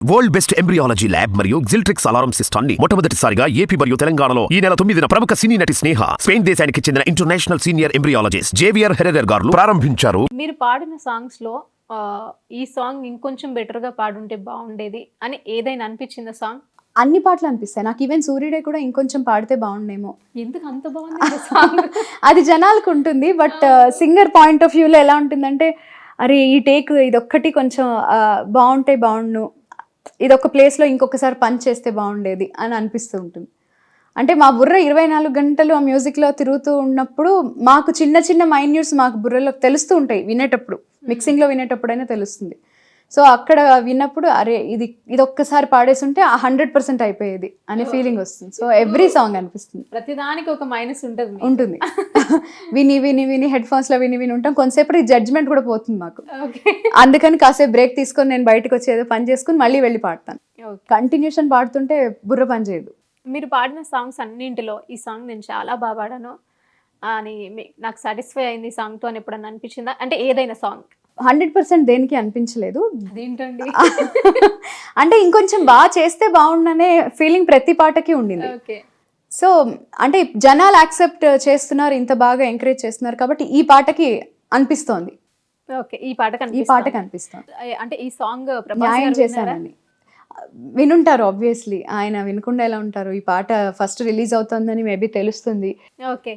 World best embryology lab మరియు జిల్ట్రిక్స్ alarm సిస్టమ్ని మొట్టమొదటిసారిగా ఏపీ మరియు తెలంగాణలో ఈ నెల తొమ్మిదిన ప్రముఖ సినీ నటి స్నేహ స్పెయిన్ దేశానికి చెందిన international senior embryologist Javier Herrera గారు ప్రారంభించారు. మీరు పాడిన సాంగ్స్లో ఆ, ఈ సాంగ్ ఇంకొంచెం బెటర్గా పాడుంటే బాగుండేది అని ఏదైనా అనిపించిందా సాంగ్? అన్ని పాటలు అనిపిస్తాయి. నాకు ఈవెన్ సూర్యుడే కూడా ఇంకొంచెం పాడితే బాగుండేమో ఎందుకు అంత బాగుంది సాంగ్? అది జనాలకు ఉంటుంది బట్ సింగర్ పాయింట్ ఆఫ్ వ్యూలో ఎలా ఉంటుందంటే అరే ఈ టేక్ ఇదొక్కటి కొంచెం బాగుంటే బాగుండు ఇదొక ప్లేస్లో ఇంకొకసారి పని చేస్తే బాగుండేది అని అనిపిస్తూ ఉంటుంది. అంటే మా బుర్ర ఇరవై నాలుగు గంటలు ఆ మ్యూజిక్లో తిరుగుతూ ఉన్నప్పుడు మాకు చిన్న చిన్న మైన్యూట్స్ మాకు బుర్రలో తెలుస్తూ ఉంటాయి వినేటప్పుడు. మిక్సింగ్లో వినేటప్పుడైనా తెలుస్తుంది. సో అక్కడ విన్నప్పుడు అరే ఇది ఇది ఒక్కసారి పాడేసుంటే ఆ హండ్రెడ్ పర్సెంట్ అయిపోయేది అనే ఫీలింగ్ వస్తుంది. సో ఎవ్రీ సాంగ్ అనిపిస్తుంది. ప్రతిదానికి ఒక మైనస్ ఉంటుంది. ఉంటుంది. విని విని విని హెడ్ ఫోన్స్లో విని విని ఉంటాం. కొంతసేపు జడ్జ్మెంట్ కూడా పోతుంది మాకు. ఓకే. అందుకని కాసేపు బ్రేక్ తీసుకొని నేను బయటకు వచ్చి ఏదో పని చేసుకుని మళ్ళీ వెళ్ళి పాడతాను. కంటిన్యూషన్ పాడుతుంటే బుర్ర పని చేయదు. మీరు పాడిన సాంగ్స్ అన్నింటిలో ఈ సాంగ్ నేను చాలా బాగా పాడాను. అని నాకు సాటిస్ఫై అయింది ఈ సాంగ్తో అని ఎప్పుడన్నా అనిపించిందా? అంటే ఏదైనా సాంగ్. హండ్రెడ్ పర్సెంట్ దేనికి అనిపించలేదు. అదేంటండి? అంటే ఇంకొంచెం బాగా చేస్తే బాగుండనే ఫీలింగ్ ప్రతి పాటకి ఉండింది. సో అంటే జనాలు యాక్సెప్ట్ చేస్తున్నారు ఇంత బాగా ఎంకరేజ్ చేస్తున్నారు కాబట్టి ఈ పాటకి అనిపిస్తోంది. ఓకే ఈ పాటకు ఈ అనిపిస్తోంది. పాటకి అనిపిస్తోంది. అంటే ఈ సాంగ్ న్యాయం వినుంటారు ఆబ్వియస్లీ ఆయన వినకుండా ఎలా ఉంటారు? ఈ పాట ఫస్ట్ రిలీజ్ అవుతుందని మేబీ తెలుస్తుంది. ఓకే.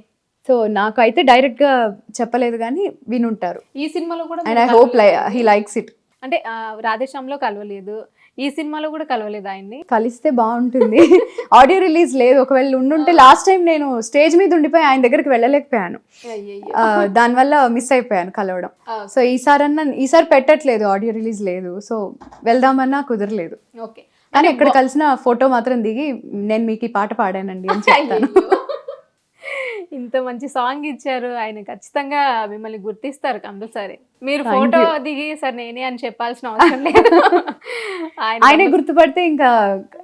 సో నాకైతే డైరెక్ట్గా చెప్పలేదు కానీ వినుంటారు. ఈ సినిమాలో కూడా and I hope. He likes it అంటే రాధేశ్యామ్లో కలవలేదు. ఈ సినిమాలో కూడా కలవలేదు ఆయన్ని. కలిస్తే బాగుంటుంది. ఆడియో రిలీజ్ లేదు. ఒకవేళ ఉండుంటే లాస్ట్ టైం నేను స్టేజ్ మీద ఉండిపోయి ఆయన దగ్గరికి వెళ్ళలేకపోయాను. దానివల్ల మిస్ అయిపోయాను కలవడం. సో ఈసారన్నా ఈసారి పెట్టట్లేదు. ఆడియో రిలీజ్ లేదు. సో వెళ్దామన్నా కుదరలేదు. ఓకే. కానీ ఎక్కడ కలిసిన ఫోటో మాత్రం దిగి నేను మీకు ఈ పాట పాడానండి అని చెప్తాను. ఇంత మంచి సాంగ్ ఇచ్చారు. ఆయన ఖచ్చితంగా మిమ్మల్ని గుర్తిస్తారు కంపల్సరీ. మీరు ఫోటో. దిగి సార్ నేనే అని చెప్పాల్సిన అవసరం లేదు. ఆయన గుర్తుపడితే ఇంకా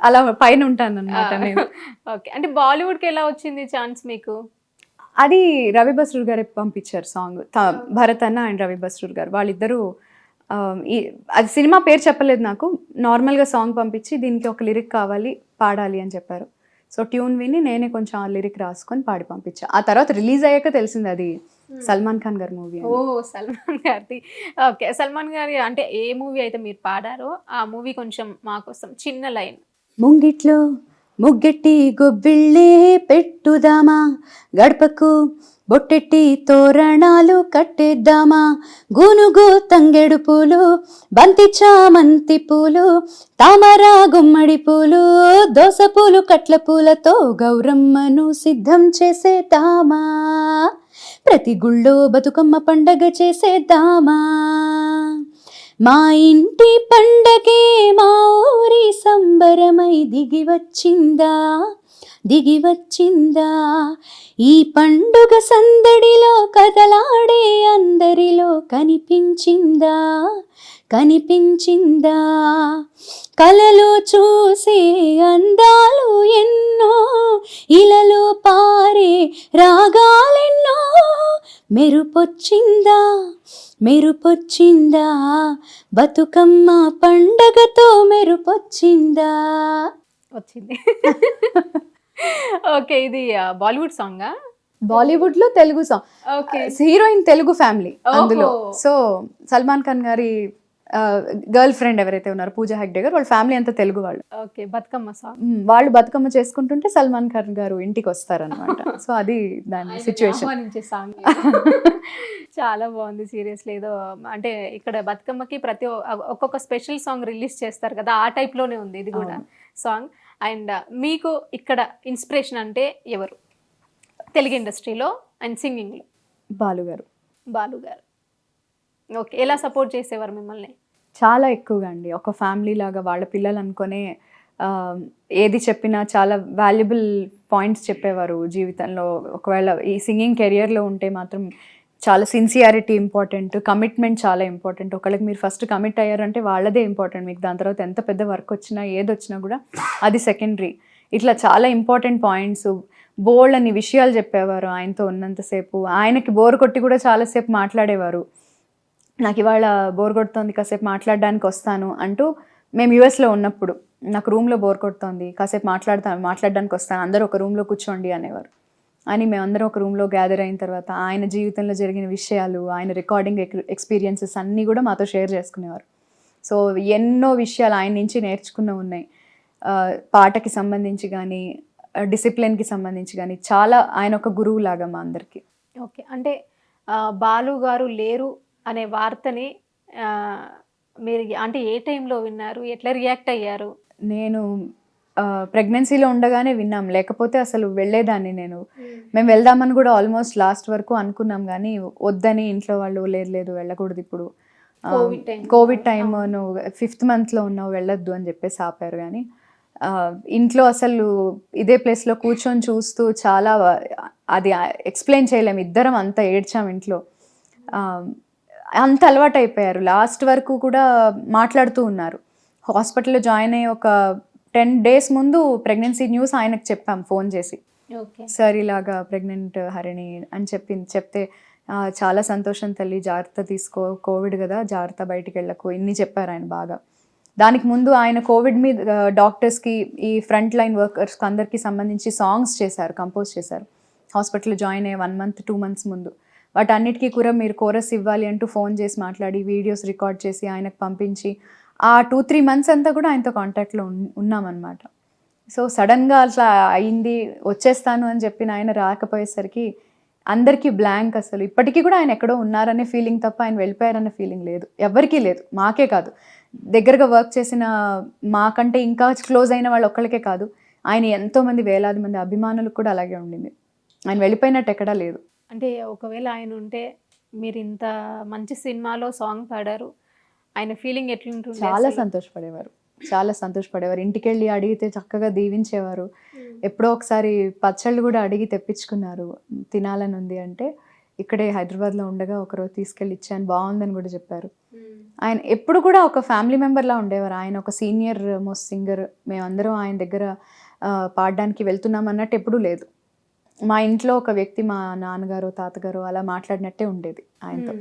అలా పైన ఉంటాను అనమాట నేను. ఓకే. అంటే బాలీవుడ్కి ఎలా వచ్చింది ఛాన్స్ మీకు? అది రవి బస్రూర్ గారే పంపించారు సాంగ్. భరత్ అన్న అండ్ రవి బస్రూర్ గారు. వాళ్ళిద్దరూ అది సినిమా పేరు చెప్పలేదు నాకు. నార్మల్గా సాంగ్ పంపించి దీనికి ఒక లిరిక్ కావాలి పాడాలి అని చెప్పారు. సో ట్యూన్ విని నేనే కొంచెం ఆ లిరిక్ రాసుకొని పాడి పంపించా. ఆ తర్వాత రిలీజ్ అయ్యాక తెలిసింది అది సల్మాన్ ఖాన్ గారి మూవీ ఓ సల్మాన్ గారిది. ఓకే సల్మాన్ గారి అంటే ఏ మూవీ అయితే మీరు పాడారో ఆ మూవీ కొంచెం మా కోసం చిన్న లైన్. ముంగిట్లో ముగ్గెట్టి గొబ్బిళ్ళే పెట్టుదామా? గడపకు బొట్టెట్టి తోరణాలు కట్టేద్దామా? గూనుగు తంగెడు పూలు బంతి చామంతి పూలు తామర గుమ్మడి పూలు దోస పూలు కట్ల పూలతో గౌరమ్మను సిద్ధం చేసేద్దామా? ప్రతి గుళ్ళో బతుకమ్మ పండగ చేసేద్దామా? మా ఇంటి పండగే మా ఊరి సంబరమై దిగి వచ్చిందా? దిగి వచ్చిందా? ఈ పండుగ సందడిలో కదలాడే అందరిలో కనిపించిందా? కనిపించిందా? కలలో చూసే అందాలు ఎన్నో ఇలలో పారే రాగాలెన్నో మెరుపొచ్చిందా? మెరుపొచ్చిందా? బతుకమ్మ పండగతో మెరుపొచ్చిందా? వచ్చింది. ఓకే ఇది బాలీవుడ్ సాంగా? బాలీవుడ్లో Telugu song. Okay. Heroine Telugu family అందులో. సో సల్మాన్ ఖాన్ గారి గర్ల్ ఫ్రెండ్ ఎవరైతే ఉన్నారో పూజా హెగ్డే గారు వాళ్ళ ఫ్యామిలీ అంతా తెలుగు వాళ్ళు. Okay Bathukamma song. వాళ్ళు బతుకమ్మ చేసుకుంటుంటే సల్మాన్ ఖాన్ గారు ఇంటికి వస్తారనమాట సో అది దాని సిచ్యువేషన్ సాంగ్ చాలా బాగుంది సీరియస్లీ ఏదో అంటే ఇక్కడ బతుకమ్మకి ప్రతి ఒక్కొక్క స్పెషల్ సాంగ్ రిలీజ్ చేస్తారు కదా ఆ type లోనే ఉంది ఇది కూడా సాంగ్. అండ్ మీకు ఇక్కడ ఇన్స్పిరేషన్ అంటే ఎవరు? తెలుగు ఇండస్ట్రీలో అండ్ సింగింగ్లో. బాలు గారు. బాలు గారు. ఓకే ఎలా సపోర్ట్ చేసేవారు మిమ్మల్ని? చాలా ఎక్కువగా అండి. ఒక ఫ్యామిలీ లాగా వాళ్ళ పిల్లలు అనుకునే ఏది చెప్పినా చాలా వాల్యుబుల్ పాయింట్స్ చెప్పేవారు జీవితంలో. ఒకవేళ ఈ సింగింగ్ కెరియర్లో ఉంటే మాత్రం చాలా సిన్సియారిటీ ఇంపార్టెంట్ కమిట్మెంట్ చాలా ఇంపార్టెంట్. ఒకళ్ళకి మీరు ఫస్ట్ కమిట్ అయ్యారంటే వాళ్ళదే ఇంపార్టెంట్. మీకు దాని తర్వాత ఎంత పెద్ద వర్క్ వచ్చినా ఏది వచ్చినా కూడా అది సెకండరీ. ఇట్లా చాలా ఇంపార్టెంట్ పాయింట్స్. బోల్డ్ అని విషయాలు చెప్పేవారు ఆయనతో ఉన్నంతసేపు. ఆయనకి బోర్ కొట్టి కూడా చాలాసేపు మాట్లాడేవారు. నాకు ఇవాళ బోర్ కొడుతోంది కాసేపు మాట్లాడడానికి వస్తాను అంటూ మేము యుఎస్లో ఉన్నప్పుడు నాకు రూమ్లో బోర్ కొడుతోంది కాసేపు మాట్లాడతాను మాట్లాడడానికి వస్తాను అందరూ ఒక రూమ్లో కూర్చోండి అనేవారు. అని మేమందరం ఒక రూమ్లో గ్యాదర్ అయిన తర్వాత ఆయన జీవితంలో జరిగిన విషయాలు ఆయన రికార్డింగ్ ఎక్స్పీరియన్సెస్ అన్నీ కూడా మాతో షేర్ చేసుకునేవారు. సో ఎన్నో విషయాలు ఆయన నుంచి నేర్చుకున్న ఉన్నాయి. పాటకి సంబంధించి కానీ డిసిప్లిన్కి సంబంధించి కానీ చాలా ఆయన ఒక గురువు లాగా మా అందరికీ. ఓకే. అంటే బాలు గారు లేరు అనే వార్తని మీరు అంటే ఏ టైంలో విన్నారు? ఎట్లా రియాక్ట్ అయ్యారు? నేను ప్రెగ్నెన్సీలో ఉండగానే విన్నాం. లేకపోతే అసలు వెళ్ళేదాన్ని నేను. మేము. వెళ్దామని కూడా ఆల్మోస్ట్ లాస్ట్ వరకు అనుకున్నాం కానీ వద్దని ఇంట్లో వాళ్ళు లేదు లేదు వెళ్ళకూడదు ఇప్పుడు. COVID time. కోవిడ్ టైం నువ్వు ఫిఫ్త్ మంత్లో ఉన్నావు వెళ్ళొద్దు అని చెప్పేసి ఆపారు కానీ ఇంట్లో అసలు ఇదే ప్లేస్లో కూర్చొని చూస్తూ చాలా అది ఎక్స్ప్లెయిన్ చేయలేము ఇద్దరం అంత ఏడ్చాం ఇంట్లో. అంత అలవాటు అయిపోయారు లాస్ట్ వరకు కూడా మాట్లాడుతూ ఉన్నారు. హాస్పిటల్లో జాయిన్ అయ్యి ఒక టెన్ డేస్ ముందు ప్రెగ్నెన్సీ న్యూస్ ఆయనకు చెప్పాం ఫోన్ చేసి. ఓకే. సార్ ఇలాగా ప్రెగ్నెంట్ హరిణి అని చెప్పింది. చెప్తే "ఆ, చాలా సంతోషం తల్లి జాగ్రత్త తీసుకో కోవిడ్ కదా జాగ్రత్త బయటికి వెళ్ళకు ఇన్ని చెప్పారు ఆయన బాగా. దానికి ముందు ఆయన కోవిడ్ మీద డాక్టర్స్కి ఈ ఫ్రంట్ లైన్ వర్కర్స్కి అందరికీ సంబంధించి సాంగ్స్ చేశారు కంపోజ్ చేశారు. హాస్పిటల్లో జాయిన్ అయ్యే వన్ మంత్ టూ మంత్స్ ముందు. వాటన్నిటికీ కూడా మీరు కోరస్ ఇవ్వాలి అంటూ ఫోన్ చేసి మాట్లాడి వీడియోస్ రికార్డ్ చేసి ఆయనకు పంపించి ఆ టూ త్రీ మంత్స్ అంతా కూడా ఆయనతో కాంటాక్ట్లో ఉన్- ఉన్నామన్నమాట. సో సడన్గా అట్లా అయింది వచ్చేస్తాను అని చెప్పిన ఆయన రాకపోయేసరికి అందరికీ బ్లాంక్ అసలు. ఇప్పటికీ కూడా ఆయన ఎక్కడో ఉన్నారనే ఫీలింగ్ తప్ప ఆయన వెళ్ళిపోయారనే ఫీలింగ్ లేదు. ఎవరికీ లేదు. మాకే కాదు. దగ్గరగా వర్క్ చేసిన మాకంటే ఇంకా క్లోజ్ అయిన వాళ్ళు ఒక్కళ్ళకే కాదు. ఆయన ఎంతోమంది వేలాది మంది అభిమానులకు కూడా అలాగే ఉండింది. ఆయన వెళ్ళిపోయినట్టు ఎక్కడా లేదు. అంటే ఒకవేళ ఆయన ఉంటే మీరు ఇంత మంచి సినిమాలో సాంగ్ పాడారు ఆయన ఫీలింగ్ ఎట్లుంటుంది చాలా? సంతోషపడేవారు. చాలా సంతోషపడేవారు. ఇంటికి వెళ్ళి అడిగితే చక్కగా దీవించేవారు. ఎప్పుడో ఒకసారి పచ్చళ్ళు కూడా అడిగి తెప్పించుకున్నారు. తినాలని ఉంది అంటే ఇక్కడే హైదరాబాద్లో ఉండగా ఒకరోజు తీసుకెళ్ళి ఇచ్చాను. బాగుందని కూడా చెప్పారు. ఆయన ఎప్పుడు కూడా ఒక ఫ్యామిలీ మెంబర్లా ఉండేవారు. ఆయన ఒక సీనియర్ మోస్ట్ సింగర్. మేమందరం ఆయన దగ్గర పాడడానికి వెళ్తున్నాం అన్నట్టు ఎప్పుడూ లేదు. మా ఇంట్లో ఒక వ్యక్తి మా నాన్నగారు తాతగారు అలా మాట్లాడినట్టే ఉండేది ఆయనతో.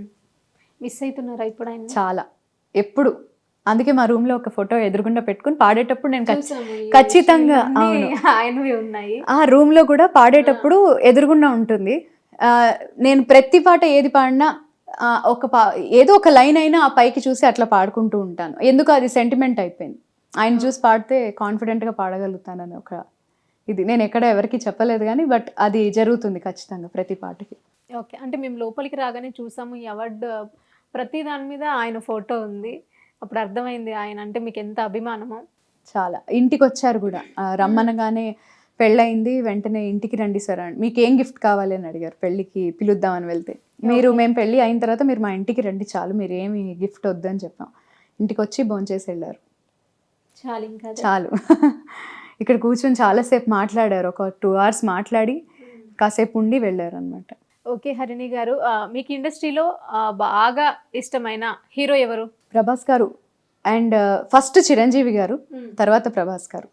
మిస్ అవుతున్నారా ఇప్పుడు ఆయన? చాలా. ఎప్పుడు. అందుకే మా రూమ్లో ఒక ఫోటో ఎదురుగుండా పెట్టుకుని పాడేటప్పుడు నేను ఖచ్చితంగా, అవును. ఉన్నాయి. ఆ రూమ్లో కూడా పాడేటప్పుడు ఎదురుగుండా ఉంటుంది. నేను ప్రతి పాట ఏది పాడినా ఒక పా ఏదో ఒక లైన్ అయినా ఆ పైకి చూసి అట్లా పాడుకుంటూ ఉంటాను. ఎందుకు అది సెంటిమెంట్ అయిపోయింది. ఆయన చూసి పాడితే కాన్ఫిడెంట్గా పాడగలుగుతానని ఒక ఇది నేను ఎక్కడ ఎవరికి చెప్పలేదు కానీ బట్ అది జరుగుతుంది ఖచ్చితంగా ప్రతి పాటకి. ఓకే. అంటే మేము లోపలికి రాగానే చూసాము ఈ అవార్డు ప్రతి దాని మీద ఆయన ఫోటో ఉంది. అప్పుడు అర్థమైంది ఆయన అంటే మీకు ఎంత అభిమానమో. చాలా. ఇంటికి వచ్చారు కూడా రమ్మనగానే పెళ్ళయింది వెంటనే ఇంటికి రండి సార్ అని. మీకు ఏం గిఫ్ట్ కావాలి అని అడిగారు. పెళ్ళికి పిలుద్దామని వెళ్తే. మీరు మేము పెళ్ళి అయిన తర్వాత మీరు మా ఇంటికి రండి చాలు మీరు ఏమి గిఫ్ట్ వద్దు అని చెప్పాం. ఇంటికి వచ్చి భోంచేసి వెళ్ళారు. చాలు ఇంకా. చాలు. ఇక్కడ కూర్చొని చాలాసేపు మాట్లాడారు. ఒక టూ అవర్స్ మాట్లాడి కాసేపు ఉండి వెళ్ళారు అనమాట ఓకే హరిణి గారు. మీకు ఇండస్ట్రీలో బాగా ఇష్టమైన హీరో ఎవరు? ప్రభాస్ గారు. అండ్ ఫస్ట్ చిరంజీవి గారు తర్వాత ప్రభాస్ గారు.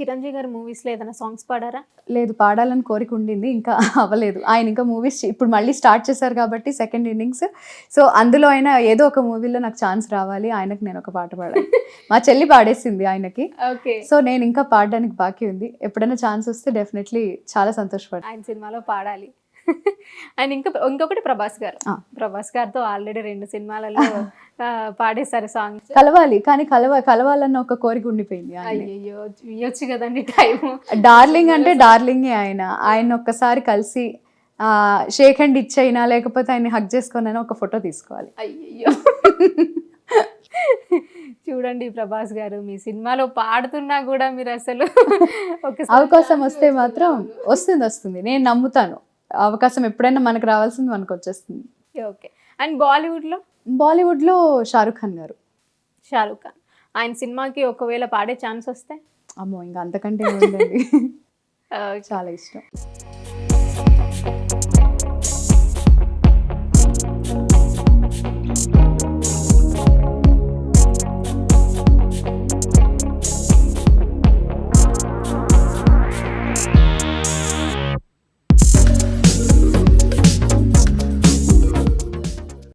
చిరంజీవి గారు మూవీస్లో ఏదైనా సాంగ్స్ పాడారా? లేదు పాడాలని కోరిక ఉండింది ఇంకా అవ్వలేదు. ఆయన ఇంకా మూవీస్ ఇప్పుడు మళ్ళీ స్టార్ట్ చేశారు కాబట్టి సెకండ్ ఇన్నింగ్స్ సో అందులో అయినా ఏదో ఒక మూవీలో నాకు ఛాన్స్ రావాలి ఆయనకు నేను ఒక పాట పాడాలి. మా చెల్లి పాడేసింది ఆయనకి. ఓకే. సో నేను ఇంకా పాడడానికి బాకీ ఉంది. ఎప్పుడైనా ఛాన్స్ వస్తే డెఫినెట్లీ చాలా సంతోషపడతాను. ఆయన సినిమాలో పాడాలి. అండ్ ఇంకా ఇంకొకటి ప్రభాస్ గారు. ప్రభాస్ గారితో ఆల్రెడీ రెండు సినిమాలలో పాడేశారు సాంగ్స్ కలవాలి కానీ కలవ కలవాలన్న ఒక కోరిక ఉండిపోయింది అయ్యయ్యో ఇవ్వచ్చు కదండి టైం డార్లింగ్ అంటే డార్లింగే ఆయన. ఆయన ఒక్కసారి కలిసి ఆ, షేక్ హ్యాండ్ ఇచ్చైనా లేకపోతే ఆయన హక్ చేసుకొని ఒక ఫోటో తీసుకోవాలి. అయ్యయ్యో. చూడండి ప్రభాస్ గారు మీ సినిమాలో పాడుతున్నా కూడా మీరు అసలు అవకాశం వస్తే మాత్రం వస్తుంది వస్తుంది. నేను నమ్ముతాను. అవకాశం ఎప్పుడైనా మనకు రావాల్సింది మనకు వచ్చేస్తుంది. ఓకే అండ్ బాలీవుడ్లో? బాలీవుడ్లో షారుఖ్ ఖాన్ గారు. షారుఖ్ ఖాన్ ఆయన సినిమాకి ఒకవేళ పాడే ఛాన్స్ వస్తే? అమ్మో ఇంకా అంతకంటే చాలా ఇష్టం.